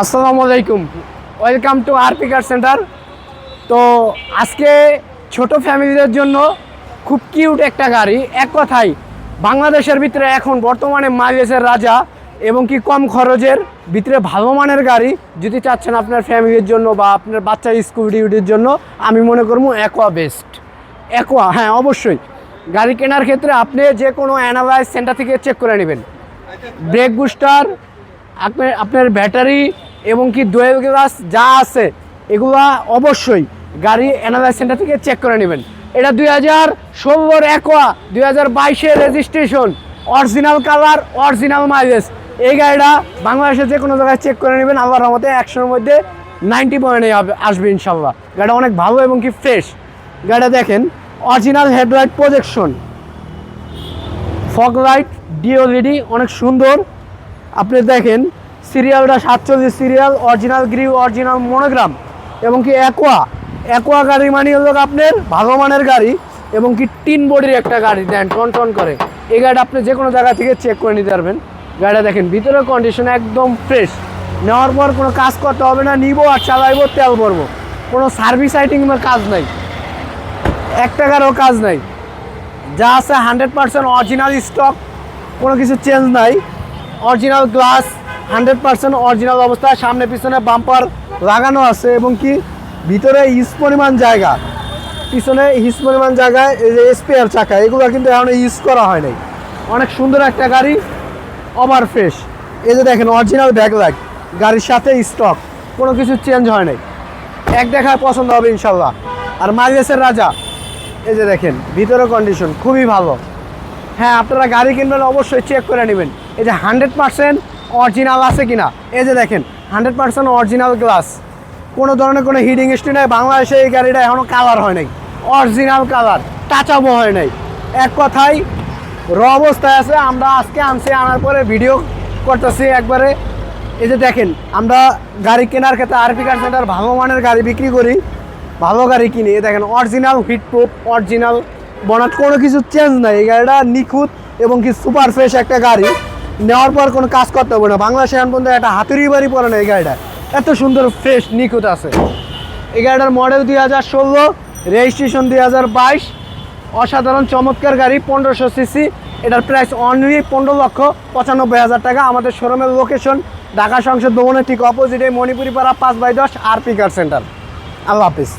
আসসালামু আলাইকুম। Welcome to RP car centre তো আজকে ছোট ফ্যামিলিদের জন্য খুব কিউট একটা গাড়ি। এক কথায়, বাংলাদেশের ভিতরে এখন বর্তমানে মাইলেজের রাজা এবং কি কম খরচের ভিতরে ভালো মানের গাড়ি। যদি চাচ্ছেন আপনার ফ্যামিলির জন্য বা আপনার বাচ্চার স্কুল ডিউটির জন্য, আমি মনে করব অ্যাকোয়া বেস্ট অ্যাকোয়া হ্যাঁ অবশ্যই। গাড়ি কেনার ক্ষেত্রে আপনি যে কোনো অ্যানালাইজ সেন্টার থেকে চেক করে নেবেন। ব্রেক বুস্টার আপনার আপনার ব্যাটারি এবং কি দোয়েল গ্লাস যা আছে, এগুলা অবশ্যই গাড়ি অ্যানালাইজ সেন্টার থেকে চেক করে নেবেন। এটা দুই হাজার ষোলোর একোয়া দুই হাজার বাইশের registration original colour original mileage এই গাড়িটা বাংলাদেশে যে কোনো জায়গায় চেক করে নেবেন, আল্লাহর রহমতে একশোর মধ্যে নাইনটি পয়েন্টে আসবে ইনশাল্লাহ। গাড়িটা অনেক ভালো এবং কি ফ্রেশ গাড়িটা দেখেন original headlight projection fog light ডিওলিডি অনেক সুন্দর। আপনি দেখেন সিরিয়ালটা সাতচল্লিশ সিরিয়াল, অরিজিনাল গ্রিউ, অরিজিনাল মনোগ্রাম, এবং কি অ্যাকোয়া অ্যাকোয়া গাড়ি মানে হলো আপনার ভালো মানের গাড়ি, এবং কি টিন বডির একটা গাড়ি, দেন টন টন করে। এই গাড়িটা আপনি যে কোনো জায়গা থেকে চেক করে নিতে পারবেন। গাড়িটা দেখেন, ভিতরের কন্ডিশন একদম ফ্রেশ নেওয়ার পর কোনো কাজ করতে হবে না, নিবো আর চালাইবো, তেল ভরবো। কোনো সার্ভিস আইটিংয়ের কাজ নাই। এক টাকারও কাজ নাই। যা আছে হান্ড্রেড পার্সেন্ট অরিজিনাল স্টক কোনো কিছু চেঞ্জ নাই। Original glass hundred percent original অবস্থায় সামনে পিছনে বাম্পার লাগানো আছে এবং কি ভিতরে হিস পরিমাণ জায়গা। পিছনে হিস পরিমাণ জায়গায় এই যে স্পেয়ার চাকা, এগুলো কিন্তু এখনও ইউজ করা হয় নাই। অনেক সুন্দর একটা গাড়ি ওভার ফ্রেশ এই যে দেখেন অরিজিনাল ব্যাগ লাইট গাড়ির সাথে স্টক কোনো কিছু চেঞ্জ হয় নাই। এক দেখায় পছন্দ হবে ইনশাল্লাহ। আর মাইলেজের রাজা, এই যে দেখেন ভিতরে কন্ডিশন খুবই ভালো। হ্যাঁ আপনারা গাড়ি কিনবেন, অবশ্যই চেক করে নেবেন। এই যে হান্ড্রেড পার্সেন্ট অরিজিনাল আছে কিনা? এই যে দেখেন হান্ড্রেড পার্সেন্ট অরিজিনাল গ্লাস কোনো ধরনের কোনো হিডিং হিস্ট্রি নাই। বাংলাদেশে এই গাড়িটা এখনও কালার হয় নাই। অরিজিনাল কালার টাচ আপও হয় নাই। এক কথায়, র অবস্থায় আছে। আমরা আজকে আনছি, আনার পরে ভিডিও করতেছি একবারে। এই যে দেখেন, আমরা গাড়ি কেনার ক্ষেত্রে আরপি কার সেন্টার ভালো মানের গাড়ি বিক্রি করি। ভালো গাড়ি কিনি। দেখেন original heat proof original bonnet কোনো কিছু চেঞ্জ নাই। এই গাড়িটা নিখুঁত এবং কি সুপার ফ্রেশ একটা গাড়ি। নেওয়ার পর কোনো কাজ করতে হবে না। বাংলাদেশে এখন পর্যন্ত একটা হাতুড়ি বাড়ি পড়ে না এই গাড়িটা। এত সুন্দর ফ্রেশ নিখুঁত আছে। এই গাড়িটার মডেল দুই হাজার ষোলো রেজিস্ট্রেশন দুই হাজার বাইশ। অসাধারণ, চমৎকার গাড়ি, পনেরোশো সিসি এটার প্রাইস অনলি পনেরো লক্ষ পঁচানব্বই হাজার টাকা। আমাদের শোরুমের লোকেশন ঢাকা সংসদ ভবনের ঠিক অপোজিটে মণিপুরি পাড়া পাঁচ বাই দশ আরপি কার সেন্টার আল্লাহ হাফিজ।